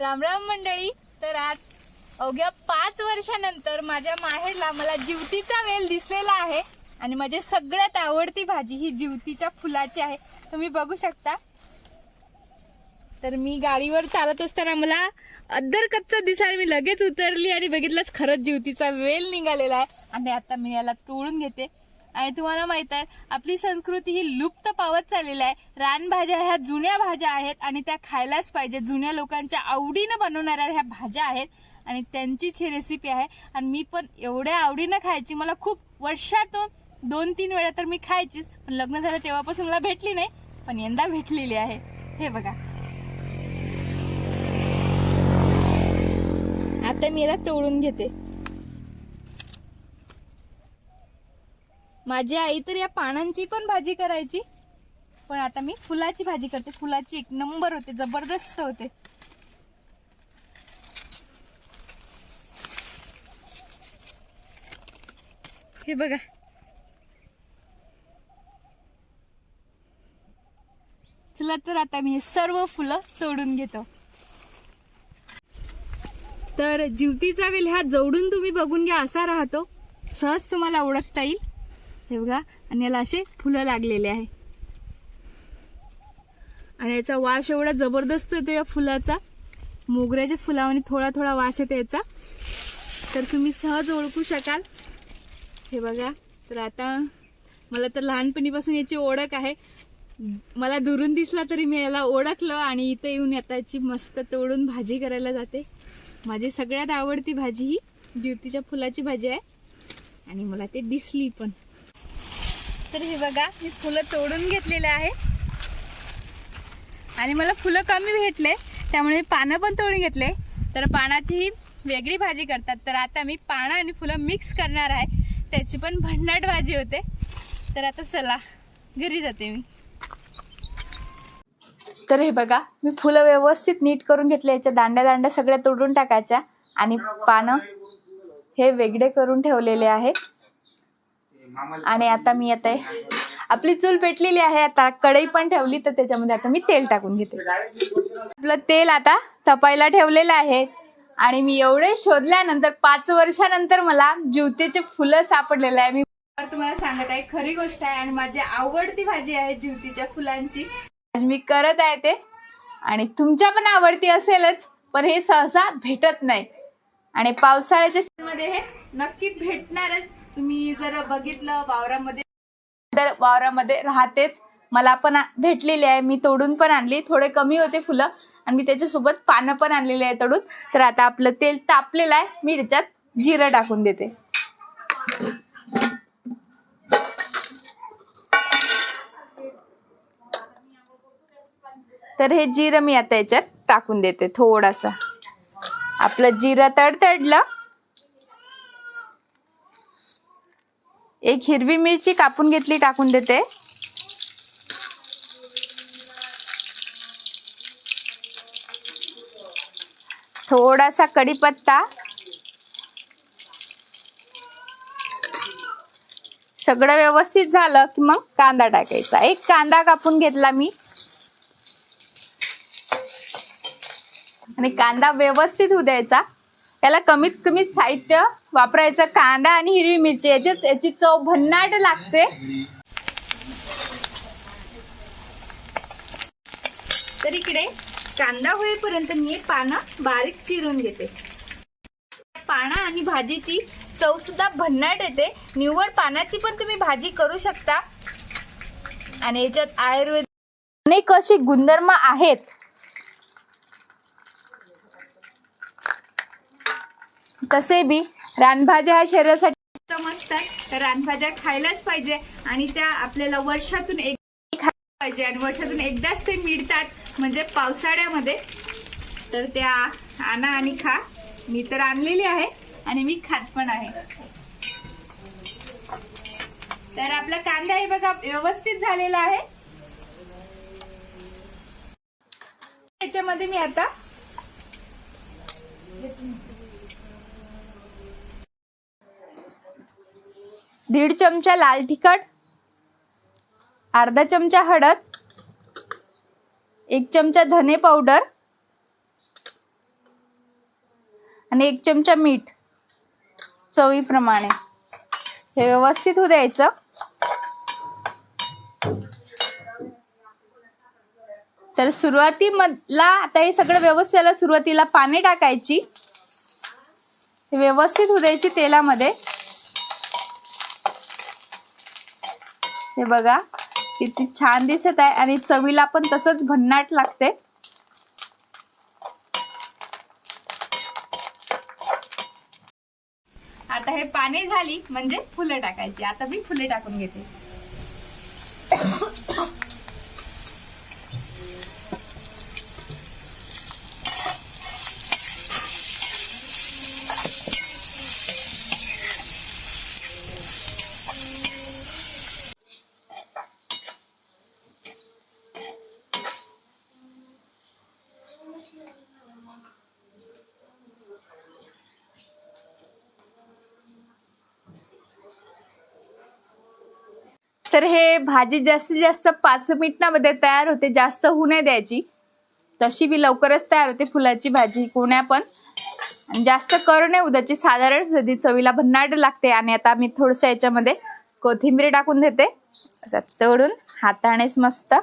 राम राम मंडळी. तर आज अवघ्या पाच वर्षानंतर माझ्या माहेरला मला जिवतीचा वेल दिसलेला आहे आणि माझी सगळ्यात आवडती भाजी ही जिवतीच्या फुलाची आहे. तुम्ही बघू शकता. तर मी गाडीवर चालत असताना मला अद्दर कच्चा दिसायला मी लगेच उतरली आणि बघितलंच खरंच जिवतीचा वेल निघालेला आहे. आणि आता मी याला तोडून घेते. आणि तुम्हाला माहीत आहे आपली संस्कृती ही लुप्त पावत चाललेली आहे. रानभाज्या ह्या जुन्या भाज्या आहेत आणि त्या खायलाच पाहिजे जुन्या लोकांच्या आवडीनं बनवणाऱ्या ह्या भाज्या आहेत आणि त्यांचीच ही रेसिपी आहे. आणि मी पण एवढ्या आवडीनं खायची मला खूप वर्षातून दोन तीन वेळा तर मी खायचीच पण लग्न झालं तेव्हापासून मला भेटली नाही पण यंदा भेटलेली आहे. हे बघा. आता मी याला तोडून घेते. माझी आई तर या पानांची पण भाजी करायची. पण आता मी फुलाची भाजी करते. फुलाची एक नंबर होते जबरदस्त होते. हे बघा. चला तर आता मी हे सर्व फुलं तोडून घेतो. तर जीवतीचा वेल ह्या जवळून तुम्ही बघून घ्या असा राहतो. सहज तुम्हाला ओळखता येईल. हे बघा आणि याला असे फुलं लागलेले आहे. आणि याचा वास एवढा जबरदस्त येतो या फुलाचा. मोगऱ्याच्या फुलावाने थोडा थोडा वास येतो याचा. तर तुम्ही सहज ओळखू शकाल. हे बघा तर आता मला तर लहानपणीपासून याची ओळख आहे. मला दुरून दिसला तरी मी याला ओळखलं आणि इथं येऊन याची मस्त तोडून भाजी करायला जाते. माझी सगळ्यात आवडती भाजी ही ड्युतीच्या फुलाची भाजी आहे. आणि मला ते दिसली पण. तर हे बघा मी फुलं तोडून घेतलेले आहे. आणि मला फुलं कमी भेटले त्यामुळे मी पानं पण तोडून घेतले. तर पानाचीही वेगळी भाजी करतात. तर आता मी पानं आणि फुलं मिक्स करणार आहे. त्याची पण भन्नाट भाजी होते. तर आता चला घरी जाते मी. तर हे बघा मी फुलं व्यवस्थित नीट करून घेतले. याच्या दांड्या दांड्या सगळ्या तोडून टाकायच्या. आणि पानं हे वेगळे करून ठेवलेले आहे. आणि आता मी आता आपली चूल पेटलेली आहे आता कढई पण ठेवली तर त्याच्यामध्ये आता मी तेल टाकून घेते. आपलं तेल आता तपायला ठेवलेलं आहे आणि मी एवढे शोधल्यानंतर पाच वर्षानंतर मला ज्योतीचे फुलं सापडलेले आहे. मी तुम्हाला सांगत आहे खरी गोष्ट आहे आणि माझी आवडती भाजी आहे जिवतीच्या फुलांची. आज मी करत आहे ते आणि तुमच्या पण आवडती असेलच पण हे सहसा भेटत नाही. आणि पावसाळ्याच्या season मध्ये हे नक्की भेटणारच. तुम्ही जर बघितलं वावरामध्ये तर वावरामध्ये राहतेच. मला पण भेटलेली आहे. मी तोडून पण आणली. थोडे कमी होते फुलं. आणि मी त्याच्यासोबत पानं पण आणलेली आहे तोडून. तर आता आपलं तेल तापलेलं आहे. मी त्याच्यात जिरं टाकून देते. तर हे जिरं मी आता याच्यात टाकून देते. थोडासा. आपलं जिरं तडतडलं. एक हिरवी मिरची कापून घेतली टाकून देते. थोडासा कढीपत्ता. सगळं व्यवस्थित झालं की मग कांदा टाकायचा. एक कांदा कापून घेतला मी. आणि कांदा व्यवस्थित होऊ द्यायचा. त्याला कमीत कमी साहित्य वापरायचं कांदा आणि हिरवी मिरची याची याची चव भन्नाट लागते. तर इकडे कांदा होईपर्यंत मी पानं बारीक चिरून घेते. पानं आणि भाजीची चव सुद्धा भन्नाट येते. निव्वळ पानाची पण तुम्ही भाजी करू शकता. आणि याच्यात आयुर्वेद अनेक असे गुणधर्म आहेत. तसे बी रानभाज्या ह्या शरीरासाठी उत्तम असतात. तर रानभाज्या खायलाच पाहिजे आणि त्या आपल्याला वर्षातून एक खायला पाहिजे आणि वर्षातून एकदाच ते मिळतात. म्हणजे पावसाळ्यामध्ये. तर त्या आणा आणि खा. मी तर आणलेली आहे आणि मी खात पण आहे. तर आपला कांदा हे बघा व्यवस्थित झालेला आहे. याच्यामध्ये मी आता दीड चमचा लाल तिखट अर्धा चमचा हळद एक चमचा धने पावडर आणि एक चमचा मीठ चवीप्रमाणे. हे व्यवस्थित होऊ द्यायचं. तर सुरुवातीमधला आता हे सगळं व्यवस्थेला सुरुवातीला पाणी टाकायची. व्यवस्थित होऊ द्यायची तेलामध्ये. हे बघा किती छान दिसत आहे. आणि चवीला पण तसंच भन्नाट लागते. आता हे पाणी झाली म्हणजे फुलं टाकायची. आता मी फुले टाकून घेते. तर हे भाजी जास्तीत जास्त पाच मिनिटामध्ये तयार होते जास्त होऊ नाही द्यायची. तशी बी लवकरच तयार होते फुलाची भाजी कोण्या पण. आणि जास्त करू नये उद्याची साधारण सधी चवीला भन्नाट लागते. आणि आता मी थोडस याच्यामध्ये कोथिंबीर टाकून देते. असं तळून हातानेच मस्त.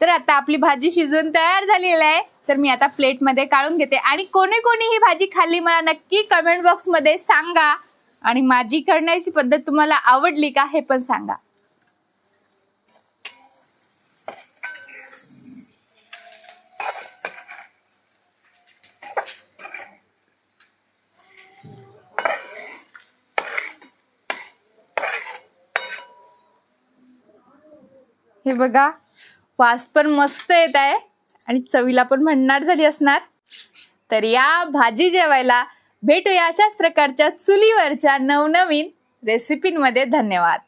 तर आता आपली भाजी शिजवून तयार झालेली आहे. तर मी आता प्लेटमध्ये काढून घेते. आणि कोणी कोणी ही भाजी खाल्ली मला नक्की कमेंट बॉक्समध्ये सांगा. आणि माझी करण्याची पद्धत तुम्हाला आवडली का हे पण सांगा. हे बघा वास पण मस्त येत आहे. आणि चवीला पण म्हणणार झाली असणार. तर या भाजी जेवायला भेटूया अशाच प्रकारच्या चुलीवरच्या नवनवीन रेसिपींमध्ये धन्यवाद.